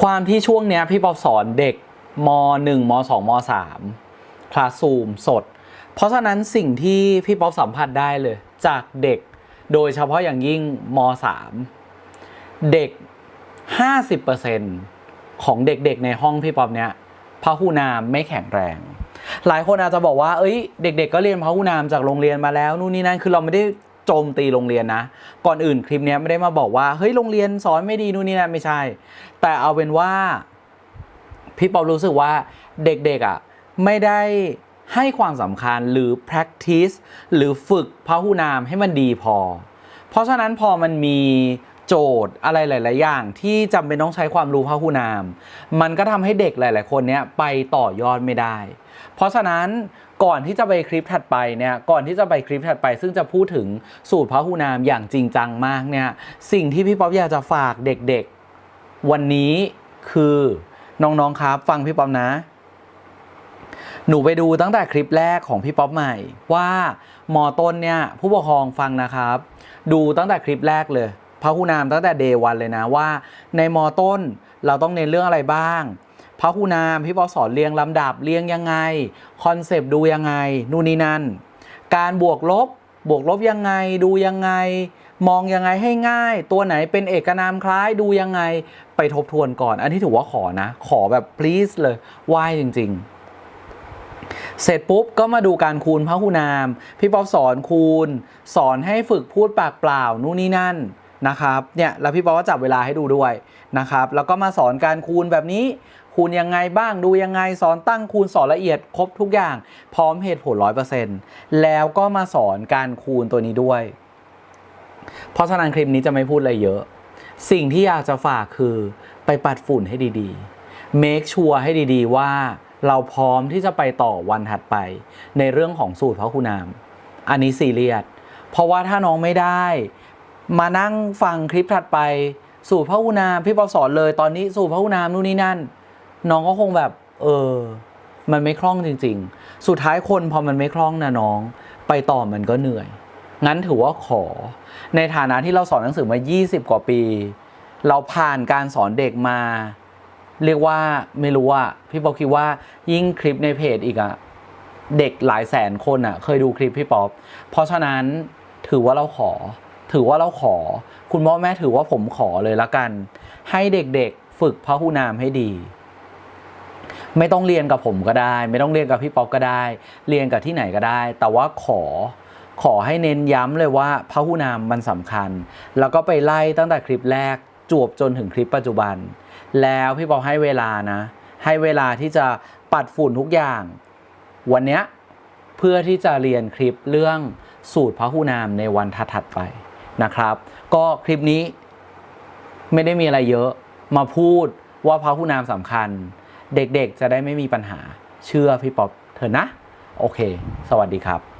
ความที่ช่วงเนี้ยพี่ป๊อบสอนเด็กม .1 ม .2 ม .3 คลาสซูมสด เพราะฉะนั้นสิ่งที่พี่ป๊อบสัมผัสได้เลย จากเด็กโดยเฉพาะอย่างยิ่งม .3 เด็ก 50%ของเด็กๆในห้องพี่ป๊อบเนี้ยพหูนามไม่แข็งแรง หลายคนอาจจะบอกว่า เอ้ย เด็ก ๆ ก็เรียนพหูนามจากโรงเรียนมาแล้ว นู่นนี่นั่นคือเราไม่ได้ โจมตีโรงเรียนนะ ก่อนอื่นคลิปนี้ไม่ได้มาบอกว่าเฮ้ยโรงเรียนสอนไม่ดีนู่นนี่นะไม่ใช่ แต่เอาเป็นว่าพี่ป๊อบรู้สึกว่าเด็กๆอะไม่ได้ให้ความสำคัญหรือ practice หรือฝึกพหูนามให้มันดีพอ เพราะฉะนั้นพอมันมี โจทย์อะไรหลาย ๆ อย่าง ที่จำเป็นต้องใช้ความรู้พหูนาม มันก็ทำให้เด็กหลาย ๆ คนเนี้ยไปต่อยอดไม่ได้ เพราะฉะนั้นก่อนที่จะไปคลิปถัดไปเนี่ยก่อนที่จะไปคลิปถัดไป ซึ่งจะพูดถึงสูตรพหูนามอย่างจริงจังมากเนี่ยสิ่งที่พี่ป๊อบอยากจะฝากเด็ก ๆ วันนี้คือน้อง ๆ ครับฟังพี่ป๊อบนะหนูไปดูตั้งแต่คลิปแรกของพี่ป๊อปใหม่ ว่ามอต้นเนี่ยผู้ปกครองฟังนะครับ ดูตั้งแต่คลิปแรกเลย พหูนามตั้งแต่เดวันเลยนะว่า ในมอต้นเราต้องเน้นเรื่องอะไรบ้างพหูนามพี่ป๊อปสอนเรียงลำดับเรียงยังไงคอนเซปต์ดูยังไงนู่นนี่นั่นการบวกลบบวกลบยังไงดูยังไง มองยังไงให้ง่าย ตัวไหนเป็นเอกนามคล้ายดูยังไงไปทบทวนก่อน อันนี้ถือว่าขอนะ ขอแบบ please เลยไหวจริง ๆ เสร็จปุ๊บก็มาดูการคูณพหูนาม พี่ป๊อบสอนคูณ สอนให้ฝึกพูดปากเปล่านู่นนี่นั่น นะครับเนี่ยแล้วพี่ป๊อก็จับเวลาให้ดูด้วยนะครับแล้วก็มาสอนการคูณแบบนี้ คูณยังไงบ้างดูยังไงสอนตั้งคูณสอนละเอียดครบทุกอย่าง พร้อมเหตุผลร้อยเปอร์เซ็นต์แล้วก็มาสอนการคูณตัวนี้ด้วย เพราะฉะนั้นคลิปนี้จะไม่พูดอะไรเยอะ สิ่งที่อยากจะฝากคือไปปัดฝุ่นให้ดีๆ make sure ให้ดีๆว่าเราพร้อมที่จะไปต่อวันถัดไป ในเรื่องของสูตรพระคุณาม อันนี้ซีเรียสเพราะว่าถ้าน้องไม่ได้ มานั่งฟังคลิปถัดไป สูตรพระคุณามพี่ปอสอนเลยตอนนี้สูตรพระคุณามนู่นนี่นั่น น้องก็คงแบบ เออ มันไม่คล่องจริง ๆ สุดท้ายคนพอมันไม่คล่องนะน้อง ไปต่อมันก็เหนื่อย งั้นถือว่าขอ ในฐานะที่เราสอนหนังสือมา 20 กว่าปี เราผ่านการสอนเด็กมา เรียกว่าไม่รู้อะพี่ป๊อปคิดว่ายิ่งคลิปในเพจอีกอะเด็กหลายแสนคนอะเคยดูคลิปพี่ป๊อปเพราะฉะนั้นถือว่าเราขอ ถือว่าเราขอ คุณพ่อแม่ถือว่าผมขอเลยละกัน ให้เด็กๆฝึกพหูนามให้ดี ไม่ต้องเรียนกับผมก็ได้ ไม่ต้องเรียนกับพี่ป๊อปก็ได้ เรียนกับที่ไหนก็ได้ แต่ว่าขอขอให้เน้นย้ำเลยว่าพหูนามมันสำคัญ แล้วก็ไปไล่ตั้งแต่คลิปแรกจวบจนถึงคลิปปัจจุบัน แล้วพี่ป๊อปให้เวลานะ ให้เวลาที่จะปัดฝุ่นทุกอย่าง วันเนี้ยเพื่อที่จะเรียนคลิปเรื่องสูตรพหูนามในวันถัดๆไป นะครับ ก็คลิปนี้ไม่ได้มีอะไรเยอะมาพูดว่าพระผู้นามสำคัญ เด็กๆจะได้ไม่มีปัญหาเชื่อพี่ป๊อปเถอะนะ โอเค สวัสดีครับ